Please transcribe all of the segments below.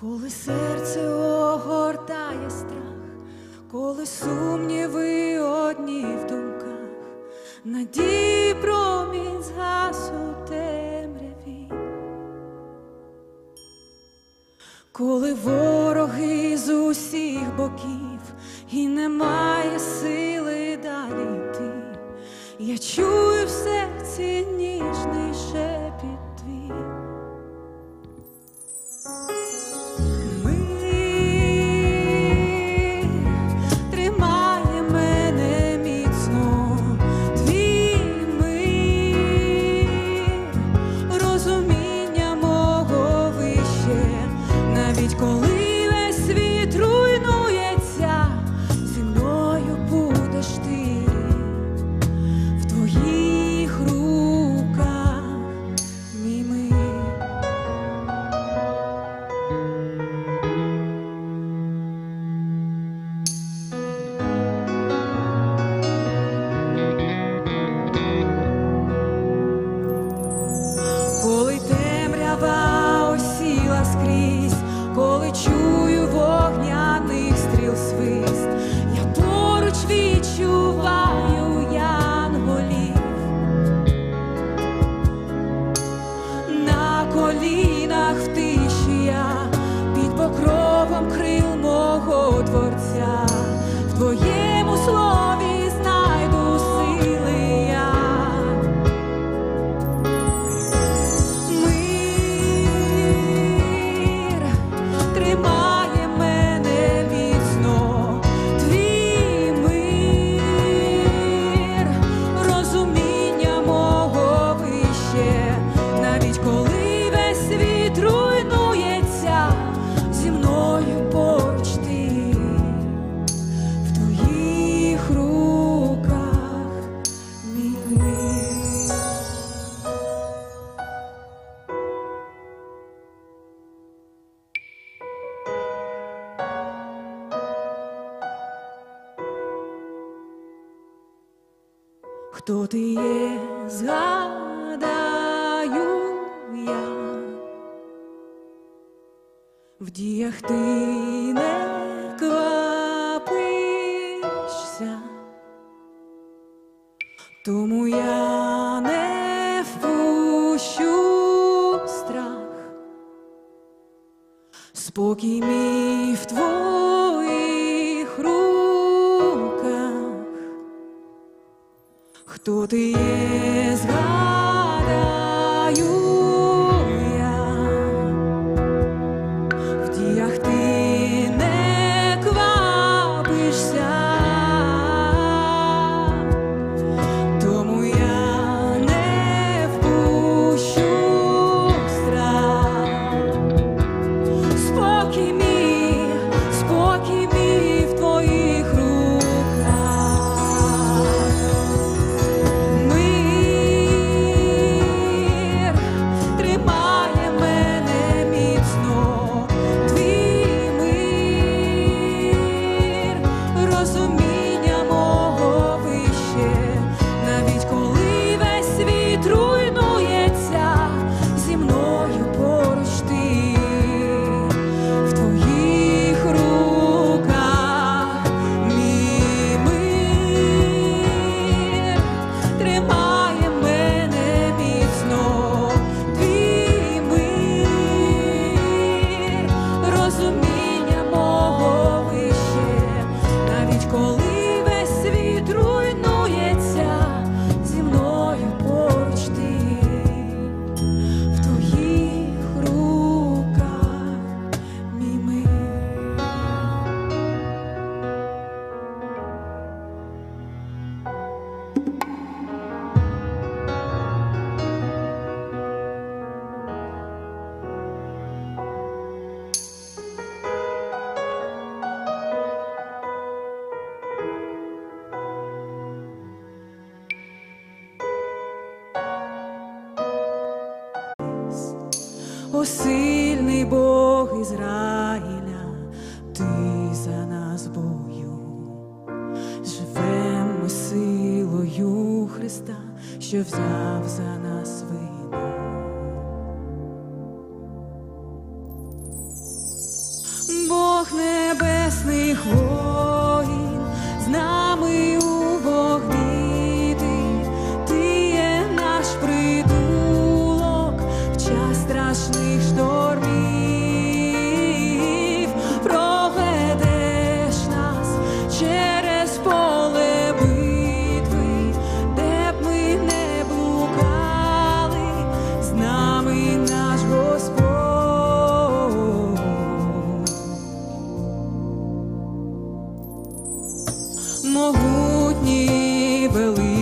коли серце огортає страх, коли сумніви одні в думках, надії промінь згас у темряві, коли вороги з усіх боків і немає сили далі йти, я чую в серці. діях ти не квапишся, тому я не впущу страх, спокій мій. О сильний Бог Ізраїля, ти за нас бою, живемо ми силою Христа, що взяв за нас вину. Бог небесний хвост. Могутній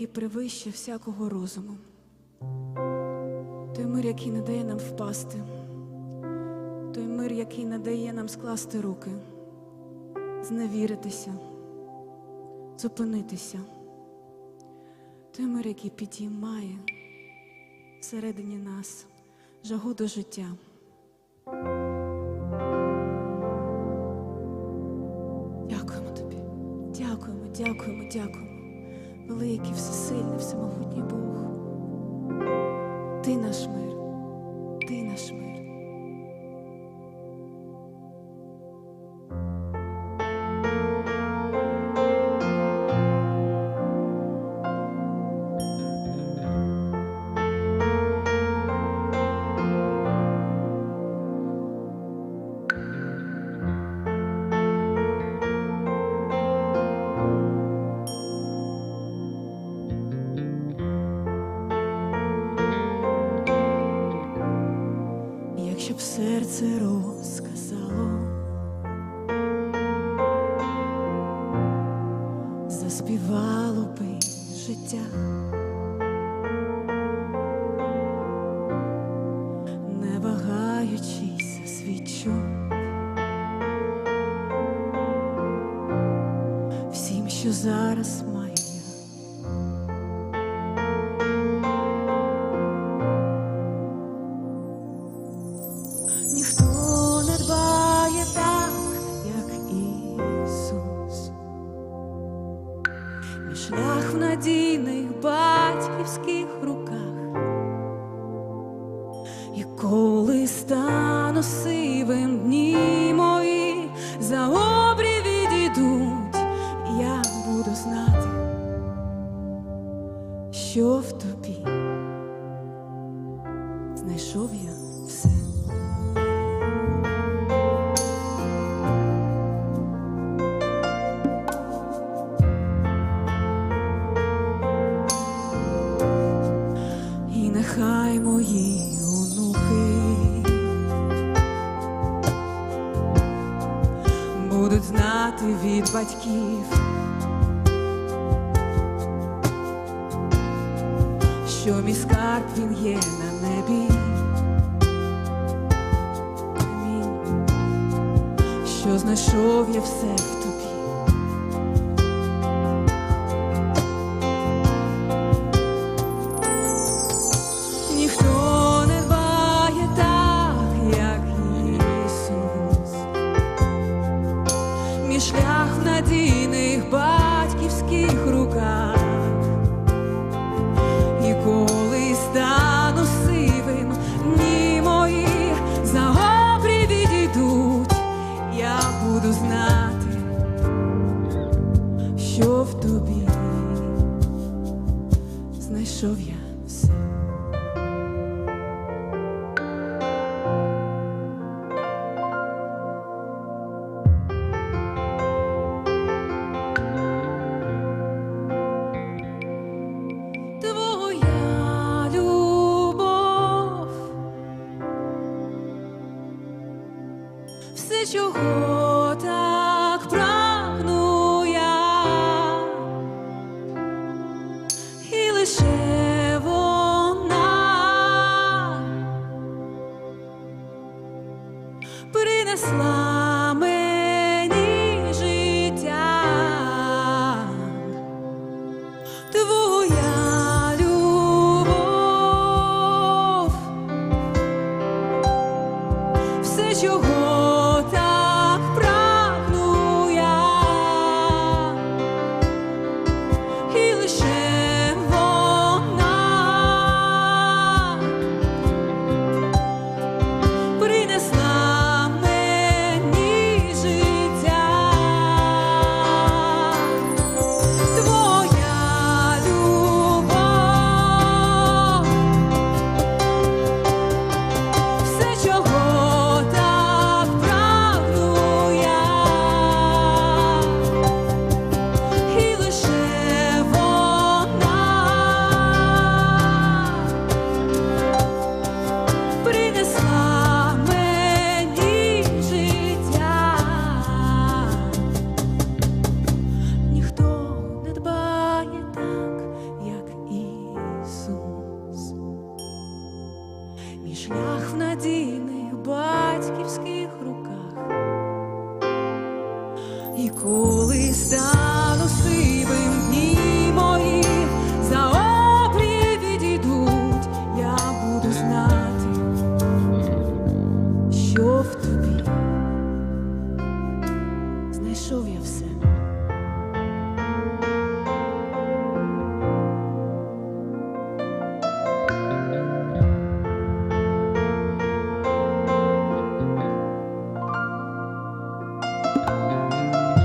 який перевищує всякого розуму, той мир, який не дає нам впасти, той мир, який не дає нам скласти руки, зневіритися, зупинитися, той мир, який підіймає всередині нас жагу до життя. Дякуємо тобі. Дякуємо, дякуємо, дякуємо. Великий, всесильний, всемогутній Бог. Ти наш мир, ти наш мир. Якщо б серце розказало, заспівало би життя, не вагаючись свічу, всім, що зараз я Що знайшов я все в тобі. Все, чого і коли стану сивим.